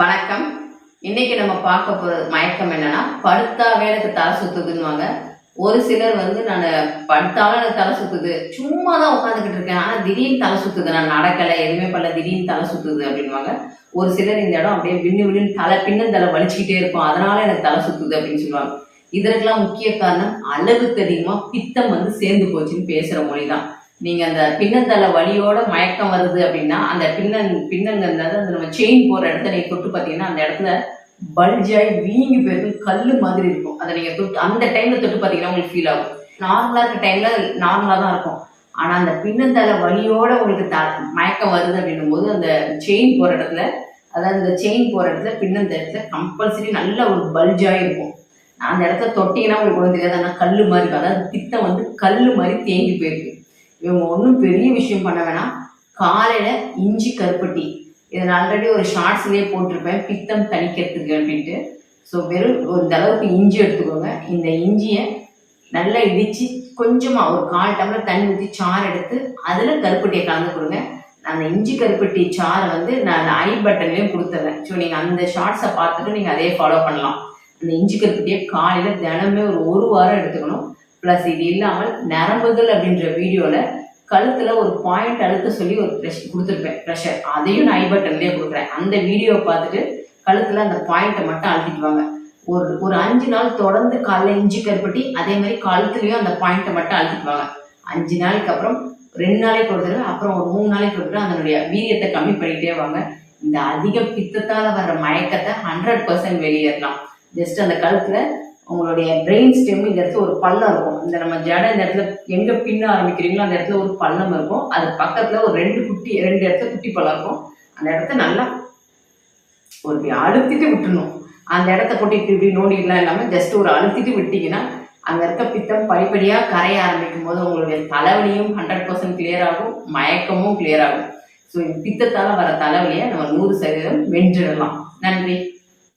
வணக்கம். இன்னைக்கு நம்ம பார்க்க போற மயக்கம் என்னன்னா படுத்தாவே எனக்கு தலை சுத்துதுன்னுவாங்க. ஒரு சிலர் வந்து நான் படுத்தாலும் எனக்கு தலை சுத்துது. சும்மா தான் உட்காந்துக்கிட்டு இருக்கேன். ஆனால் திடீர்னு தலை சுத்துது. நான் நடக்கலை எதுவுமே பண்ணல திடீர்னு தலை சுத்துது அப்படின்வாங்க ஒரு சிலர் இந்த இடம் அப்படியே விண்ணு விண்ணு தலை பின்னும் தலை வலிச்சுக்கிட்டே இருக்கும். அதனால எனக்கு தலை சுத்துது அப்படின்னு சொல்லுவாங்க. இதற்கெல்லாம் முக்கிய காரணம் அளவுக்கு அதிகமாக பித்தம் வந்து சேர்ந்து போச்சுன்னு பேசுகிற மொழி தான் நீங்க அந்த பின்னந்தலை வலியோட மயக்கம் வருது அப்படின்னா அந்த பின்னன் பின்னங்கிறது அந்த நம்ம செயின் போற இடத்த நீங்க தொட்டு பார்த்தீங்கன்னா அந்த இடத்துல பல்ஜாய் வீங்கி போயிருக்கும் கல்லு மாதிரி இருக்கும். அதை நீங்க தொட்டு அந்த டைம்ல தொட்டு பார்த்தீங்கன்னா உங்களுக்கு ஃபீல் ஆகும். நார்மலா இருக்க டைம்ல நார்மலா தான் இருக்கும். ஆனா அந்த பின்னந்தலை வலியோட உங்களுக்கு த மயக்கம் வருது அப்படின்னும் போது அந்த செயின் போற இடத்துல அதாவது இந்த செயின் போற இடத்துல பின்னந்த இடத்துல கம்பல்சரி நல்ல ஒரு பல்ஜாய் இருக்கும். அந்த இடத்த தொட்டிங்கன்னா உங்களுக்கு ஒன்றும் தெரியாது. ஆனால் கல்லு மாதிரி இருக்கும். அதாவது பித்தம் வந்து கல்லு மாதிரி தேங்கி போயிருக்கு. இவங்க ஒன்றும் பெரிய விஷயம் பண்ண வேணாம். காலையில் இஞ்சி கருப்பட்டி. இதை நான் ஆல்ரெடி ஒரு ஷார்ட்ஸ்லேயே போட்டிருப்பேன். பித்தம் தணிக்கிறதுக்கு அப்படின்ட்டு. ஸோ வெறும் இந்த அளவுக்கு இஞ்சி எடுத்துக்கோங்க. இந்த இஞ்சியை நல்லா இடித்து கொஞ்சமாக ஒரு கால் டம்ளர் தண்ணி ஊற்றி சாறு எடுத்து அதில் கருப்பட்டியை கலந்து கொடுங்க. நான் அந்த இஞ்சி கருப்பட்டி சாறை வந்து நான் அந்த ஐ பட்டன்லேயும் கொடுத்துறேன். ஸோ நீங்கள் அந்த ஷார்ட்ஸை பார்த்துட்டு நீங்கள் அதே ஃபாலோ பண்ணலாம். அந்த இஞ்சி கருப்பட்டியை காலையில் தினமே ஒரு ஒரு வாரம் எடுத்துக்கணும். ப்ளஸ் இது இல்லாமல் நரம்புகள் அப்படின்ற வீடியோவில் கழுத்தில் ஒரு பாயிண்ட் அழுத்த சொல்லி ஒரு ப்ரெஷ் கொடுத்துருப்பேன். ப்ரெஷர் அதையும் நான் ஐ பட்டன்லேயே கொடுக்குறேன். அந்த வீடியோவை பார்த்துட்டு கழுத்தில் அந்த பாயிண்ட்டை மட்டும் அழுத்திட்டு வாங்க. ஒரு ஒரு அஞ்சு நாள் தொடர்ந்து காலைல இஞ்சி கருப்பட்டி அதே மாதிரி கழுத்துலையும் அந்த பாயிண்ட்டை மட்டும் அழுத்திட்டு வாங்க. அஞ்சு நாளைக்கு அப்புறம் ரெண்டு நாளைக்கு ஒரு தடவை அப்புறம் ஒரு மூணு நாளைக்கு ஒரு தடவை அதனுடைய வீரியத்தை கம்மி பண்ணிகிட்டே வாங்க. இந்த அதிக பித்தத்தால் வர்ற மயக்கத்தை ஹண்ட்ரட் பர்சன்ட் வெளியேறலாம். ஜஸ்ட் அந்த கழுத்தில் உங்களுடைய பிரெயின் ஸ்டெம் இந்த இடத்துல ஒரு பள்ளம் இருக்கும். இந்த நம்ம ஜடை இந்த இடத்துல எங்க பின்ன ஆரம்பிக்கிறீங்களோ அந்த இடத்துல ஒரு பள்ளம் இருக்கும். அது பக்கத்துல ஒரு ரெண்டு குட்டி ரெண்டு இடத்துல குட்டி பள்ளம் இருக்கும். அந்த இடத்த நல்லா ஒரு அழுத்திட்டு விட்டுணும் அந்த இடத்த போட்டு இப்படி இப்படி நோண்டிடலாம் இல்லாமல் ஜஸ்ட் ஒரு அழுத்திட்டு விட்டீங்கன்னா அங்கே இருக்க பித்தம் படிப்படியாக கரைய ஆரம்பிக்கும் போது உங்களுடைய தலைவலியும் ஹண்ட்ரட் பர்சன்ட் கிளியர் ஆகும் மயக்கமும் கிளியர் ஆகும். ஸோ பித்தத்தால் வர தலைவலியை நம்ம நூறு சதவீதம் வென்றிடலாம். நன்றி.